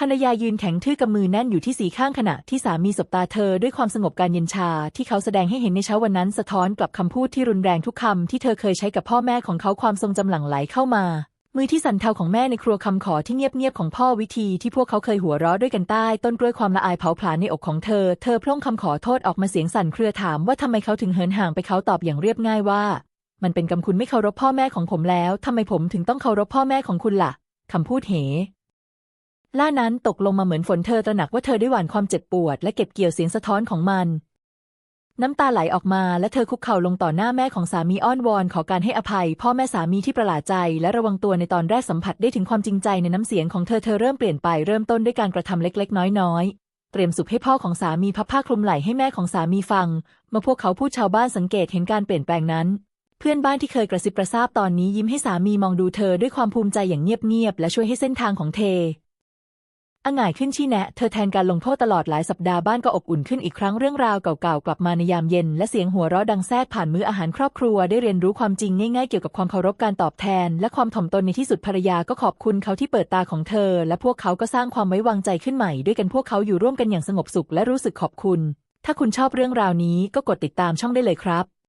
ภรรยายืนแข็งทื่อกำมือแน่นอยู่ที่สีข้างขณะที่สามีสบตาเธอด้วยความสงบการเย็นชา ที่เขาแสดงให้เห็นในเช้าวันนั้นสะท้อนกลับคำพูดที่รุนแรงทุกคำที่เธอเคยใช้กับพ่อแม่ของเขาความทรงจำหลั่งไหลเข้ามา มือที่สั่นเทาของแม่ในครัวคำขอที่เงียบๆของพ่อวิธีที่พวกเขาเคยหัวเราะด้วยกันใต้ ต้นกล้วยความละอายเผาผลาญในอกของเธอ เธอพร่องคำขอโทษออกมาเสียงสั่นเครือถามว่าทำไมเขาถึงเหินห่างไปเขาตอบอย่างเรียบง่ายว่า มันเป็นกรรมคุณไม่เคารพพ่อแม่ของผมแล้วทำไมผมถึงต้องเคารพพ่อแม่ของคุณล่ะคำพูดเห ล่านั้นตกลงมาเหมือนฝนเธอตระหนักว่าเธอได้หว่านความเจ็บปวด และเก็บเกี่ยวเสียงสะท้อนของมัน น้ำตาไหลออกมาและเธอคุกเข่าลงต่อหน้าแม่ของสามีอ้อนวอนขอการให้อภัย พ่อแม่สามีที่ประหลาดใจ และระวังตัวในตอนแรกสัมผัสได้ถึงความจริงใจในน้ำเสียงของเธอเธอเริ่มเปลี่ยนไปเริ่มต้นด้วยการกระทำเล็กๆ น้อยๆ เตรียมสุขให้พ่อของสามีพับผ้าคลุมไหล่ให้แม่ของสามีฟัง เมื่อพวกเขาพูดชาวบ้านสังเกตเห็นการเปลี่ยนแปลงนั้นเพื่อนบ้านที่เคยกระซิบกระซาบตอนนี้ยิ้มให้สามีมองดูเธอด้วยความภูมิใจอย่างเงียบๆ และช่วยให้เส้นทางของเธ ออ่ง่ายขึ้นชี้แนะ เธอแทนการลงโทษตลอดหลายสัปดาห์บ้านก็อบอุ่นขึ้นอีกครั้งเรื่องราวเก่าๆ กลับมาในยามเย็น และเสียงหัวเราะดังแทรกผ่านมื้ออาหารครอบครัวได้เรียนรู้ความจริงง่ายๆเกี่ยวกับความเคารพการตอบแทน และความถ่อมตนในที่สุดภรรยาก็ขอบคุณเขาที่เปิดตาของเธอ และพวกเขาก็สร้างความไว้วางใจขึ้นใหม่ด้วยกันพวกเขาอยู่ร่วมกันอย่างสงบสุขและรู้สึกขอบคุณ ถ้าคุณชอบเรื่องราวนี้ก็กดติดตามช่องได้เลยครับ